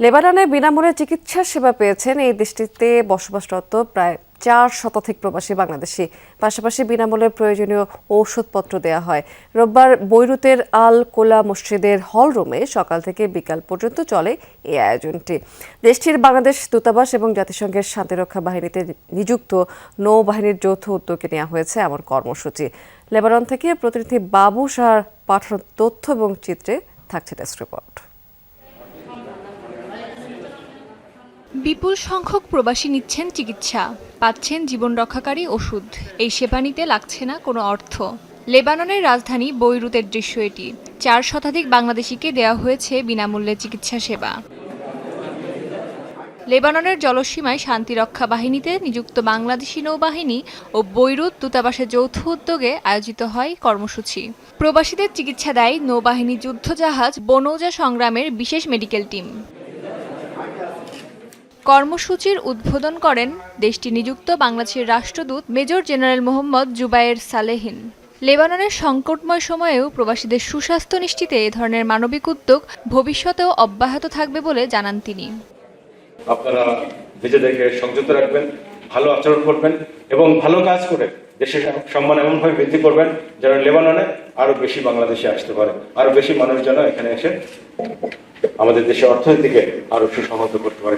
লেবাননে বিনামূল্যে চিকিৎসা সেবা পেয়েছেন। এই দেশটিতে বসবাসরত প্রায় চার শতাধিক প্রবাসী বাংলাদেশি। পাশাপাশি বিনামূল্যে প্রয়োজনীয় ঔষধপত্র দেওয়া হয়। রোববার বৈরুতের আল কোলা মসজিদের হল রুমে সকাল থেকে বিকাল পর্যন্ত চলে এই আয়োজনটি। দেশটির বাংলাদেশ দূতাবাস এবং জাতিসংঘের শান্তিরক্ষা বাহিনীতে নিযুক্ত নৌবাহিনীর যৌথ উদ্যোগে নেওয়া হয়েছে এমন কর্মসূচি। লেবানন থেকে প্রতিনিধি বাবু শাহর পাঠানো তথ্য এবং চিত্রে থাকছে টেস্ট রিপোর্ট। বিপুল সংখ্যক প্রবাসী নিচ্ছেন চিকিৎসা, পাচ্ছেন জীবন রক্ষাকারী ওষুধ। এই সেবা নিতে লাগছে না কোনো অর্থ। লেবাননের রাজধানী বৈরুতের দৃশ্য এটি। চার শতাধিক বাংলাদেশিকে দেওয়া হয়েছে বিনামূল্যে চিকিৎসা সেবা। লেবাননের জলসীমায় শান্তিরক্ষা বাহিনীতে নিযুক্ত বাংলাদেশি নৌবাহিনী ও বৈরুত দূতাবাসের যৌথ উদ্যোগে আয়োজিত হয় কর্মসূচি। প্রবাসীদের চিকিৎসা দেয় নৌবাহিনী যুদ্ধজাহাজ বনৌজা সংগ্রামের বিশেষ মেডিকেল টিম। কর্মসূচির উদ্বোধন করেন দেশটি নিযুক্ত বাংলাদেশের রাষ্ট্রদূত মেজর জেনারেল মোহাম্মদ জুবায়ের সালেহিন। লেবাননের সংকটময় সময়েও প্রবাসীদের সুস্বাস্থ্য নিশ্চিতে এ ধরনের মানবিক উদ্যোগ ভবিষ্যতেও অব্যাহত থাকবে বলে জানান তিনি। আপনারা নিজেদেরকে সংযত রাখবেন, ভালো আচরণ করবেন এবং ভালো কাজ করে দেশের সম্মান এমনভাবে বৃদ্ধি করবেন যেন লেবাননে আরও বেশি বাংলাদেশে আসতে পারে আরও বেশি মানুষ যেন এখানে এসে আমাদের দেশের অর্থনীতিকে আরও সুসংহত করতে পারে।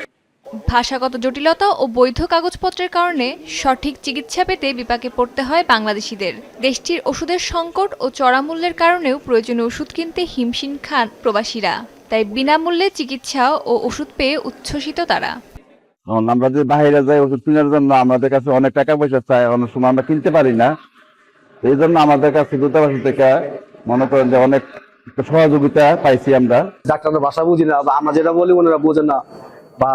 ভাষাগত জটিলতা ও বৈধ কাগজপত্রের কারণে সঠিক চিকিৎসা পেতে বিপাকে পড়তে হয় বাংলাদেশিদের। দেশটির ওষুধের সংকট ও চড়া মূল্যের কারণেও প্রয়োজনীয় ওষুধ কিনতে হিমশিম খান প্রবাসীরা। তাই বিনামূল্যে চিকিৎসা ও ওষুধ পেয়ে উচ্ছ্বসিত তারা। আমরা যে বাইরে যাই ওষুধ কেনার জন্য আমাদের কাছে অনেক টাকা পয়সা চাই অনেক সময় আমরা কিনতে পারি না। এই জন্য আমাদের কাছে দূতাবাস থেকে মনে করেন যে অনেক সহযোগিতা পাইছি আমরা। ডাক্তাররা ভাষা বুঝি না বা আমরা যেটা বলি ওনারা বোঝে না বা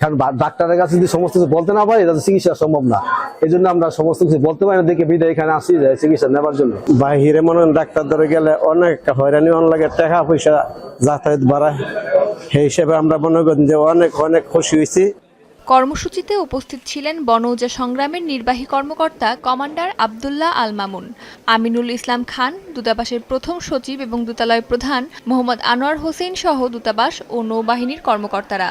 কারণ ডাক্তারের কাছে যদি সমস্ত কিছু বলতে না পারি তাহলে চিকিৎসা সম্ভব না। এই জন্য আমরা সমস্ত কিছু বলতে পারি না দেখে বিদায় এখানে আসি যে চিকিৎসা নেবার জন্য। বাহিরে মনে হয় ডাক্তার ধরে গেলে অনেক হয়রানি অন লাগে টাকা পয়সা যাতায়াত বাড়ায়। সেই হিসেবে আমরা মনে করি যে অনেক অনেক খুশি হয়েছি। কর্মসূচিতে উপস্থিত ছিলেন বনৌজা সংগ্রামের নির্বাহী কর্মকর্তা কমান্ডার আবদুল্লাহ আল মামুন আমিনুল ইসলাম খান দূতাবাসের প্রথম সচিব এবং দূতালয় প্রধান মোহাম্মদ আনোয়ার হোসেন সহ দূতাবাস ও নৌবাহিনীর কর্মকর্তারা।